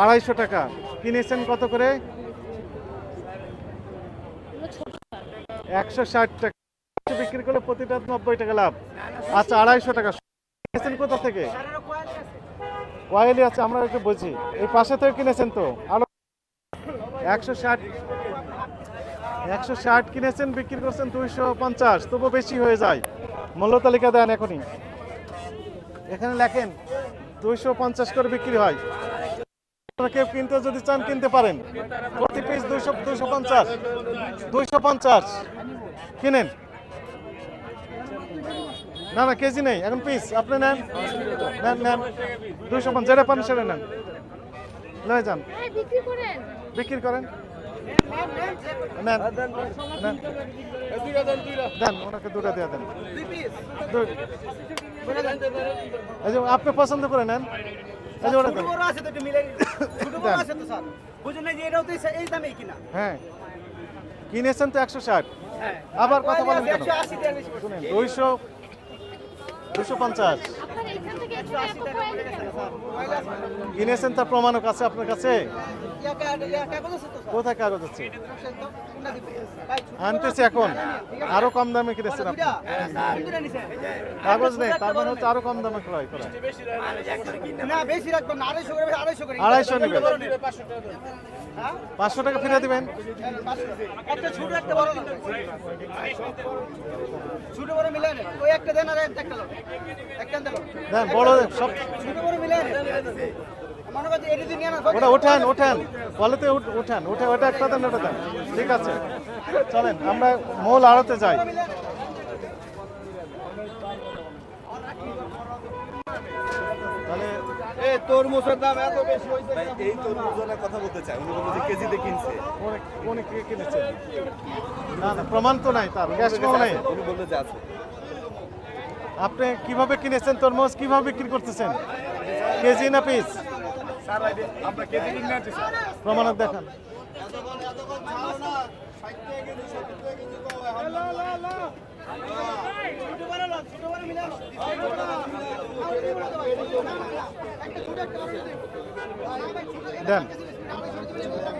আড়াইশো টাকা। কিনেছেন কত করে? একশো ষাট টাকা। বিক্রি করলে প্রতিটা নব্বই টাকা লাভ। আচ্ছা আড়াইশো টাকা। কিনেছেন কোথা থেকে? ওয়াইলি আছে, আমরা একটু বুঝি। এই পাশে থেকে কিনেছেন তো? আরও একশো ষাট। একশো ষাট কিনেছেন, বিক্রি করছেন দুইশো পঞ্চাশ। তবু বেশি হয়ে যায়। মূল্য তালিকা দেন এখনই। এখানে লেখেন, দুইশো পঞ্চাশ করে বিক্রি হয়। কেউ কিনতে যদি চান কিনতে পারেন। প্রতি পিস দুইশো দুইশো পঞ্চাশ দুইশো পঞ্চাশ। কিনেন। না না কেজি নেই এখন পিস আপনি নেন নেন নেন। দুইশো পঞ্চাশ যেটা পান সেটা নেন। লয়ে যান। হ্যাঁ বিক্রি করেন। বিক্রি করেন। নেন নেন। দেন ওনাকে দুটো দিয়ে দেন। এই যে আপনি পছন্দ করে নেন। বড় আছে তো একটু মিলে ছোট বড় আছে তো স্যার। বুঝুন না যে এটাও তো এই- এই দামেই কিনা। হ্যাঁ। কিনেছেন তো একশো ষাট। হ্যাঁ। আবার কথা বলেন কেন? দুইশো দুশো পঞ্চাশ। আপনার এখান থেকে এখানে এত কয়েক কিনেছেন তার প্রমাণও কাছে আপনার কাছে? আছে? কোথায় কাগজ আছে? আনতেছে এখন। আরও কম দামে কিনেছেন আপনি? কাগজ নেই তার মানে হচ্ছে আরও কম দামে ক্রয় করা। না বেশি রাখবেন না আড়াইশো নেবেন? পাঁচশো টাকা ফিরে দিবেন। একটা ছোট একটা বড় না। ছোট বড় মিলে ওই একটা দেন আর একটা একটা দেন। দেন বড় সব ছোট বড় মিলে নেন। করছে এটি দিয়ে নিয়ে না ওটা ওঠান ওঠান কলেতে উঠ- উঠান। উঠে ওটা একটা দেন ওটা দেন। ঠিক আছে। চলেন আমরা মোল আড়তে যাই। তরমুজের দাম এত বেশি হইছে ভাই এই তরমুজের কথা বলতে চাই উনি বলতে কেজিতে কিনছে। কোনে কোনে কে কিনেছেন না না প্রমাণ তো নাই তার পাও নাই। উনি বলতে যে আছে। আপনি কীভাবে কিনেছেন তরমুজ? কীভাবে বিক্রি করতেছেন? কেজি না পিস আমরা কেজি কিনে প্রমাণক দেখান। ছোট বড় লোক ছোট বড় মিলে দেন।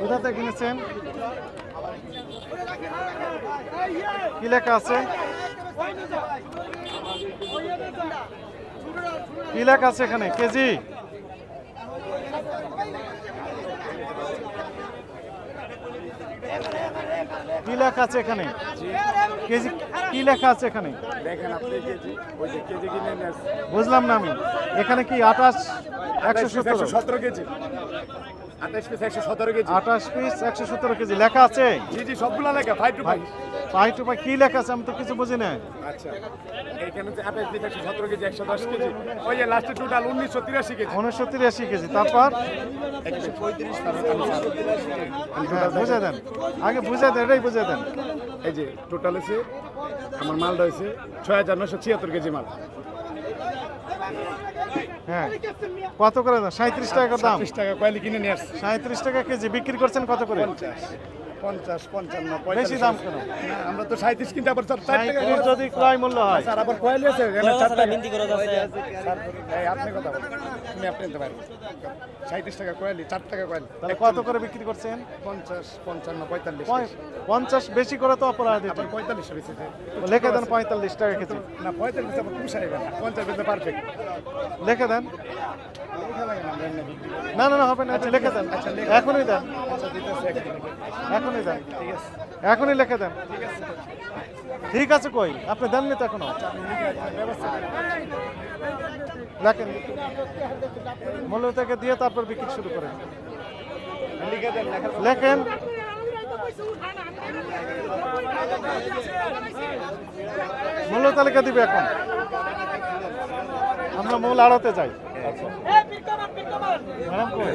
কোথাতে কিনেছেন? কি লেখা আছে? কি লেখা আছে এখানে? কেজি? কি লেখা আছে এখানে? কেজি কি লেখা আছে এখানে? বুঝলাম না আমি। এখানে কি আঠাশ একশো সতেরো কেজি। আঠাশ পিস একশো সতেরো কেজি। আঠাশ পিস একশো সতেরো কেজি। লেখা আছে? জি জি সবগুলো লেখা ফাইভ টু ফাইভ পাই টু পাই কি লেখা আছে? আমি তো কিছু বুঝি না। আচ্ছা এখানে হচ্ছে আঠাশ পিস একশো সতেরো কেজি একশো দশ কেজি। ওই যে লাস্টে টোটাল উনিশশো তিরাশি কেজি। উনিশশো তিরাশি কেজি। তারপর? একশো পঁয়ত্রিশ হ্যাঁ বুঝে দেন। আগে বুঝে দেন এটাই বুঝে দেন। এই যে টোটাল হচ্ছে আমার হাজার নশো ছিয়াত্তর কেজি মাল। হ্যাঁ। কত করে দাম? সাঁত্রিশ টাকা দাম। টাকা কয়েলি কিনে নিয়ে আসছে? সাঁত্রিশ টাকা কেজি বিক্রি করছেন কত করে? পঞ্চাশ পঞ্চান্ন বেশি দাম কেন? আমরা তো সাঁত্রিশ কিনতে আবার চার টাকা যদি ক্রয় মূল্য হয়। স্যার আবার কয়েলি আছে এখানে স্যার, এই আপনি কথা বলেন। তুমি আপনি নিতে পারেন সাঁত্রিশ টাকা কয়েলি চার টাকা কয়েলি তাহলে কত করে বিক্রি করছেন? পঞ্চাশ পঞ্চান্ন পঁয়তাল্লিশ। পঁয়- পঞ্চাশ বেশি করে তো অপরাধ এটা। আবার পঁয়তাল্লিশ যে। লিখে দেন পঁয়তাল্লিশ টাকা কেজি। না পঁয়তাল্লিশ আবার পুষাই না পঞ্চাশ বেঁধে পারফেক্ট লিখে দেন। না না। না হবে না আচ্ছা লিখে দেন। এখনই দেন। এখনই দেন এখনই লিখে দেন। ঠিক আছে কই? আপনি দেননি তো এখনও? লেখেন। মূল্য থেকে দিয়ে তারপর বিক্রি শুরু করেন। লেখেন। মূল্য তালিকা দিবে এখন। আমরা মূল আড়াতে যাই। ম্যাডাম কই?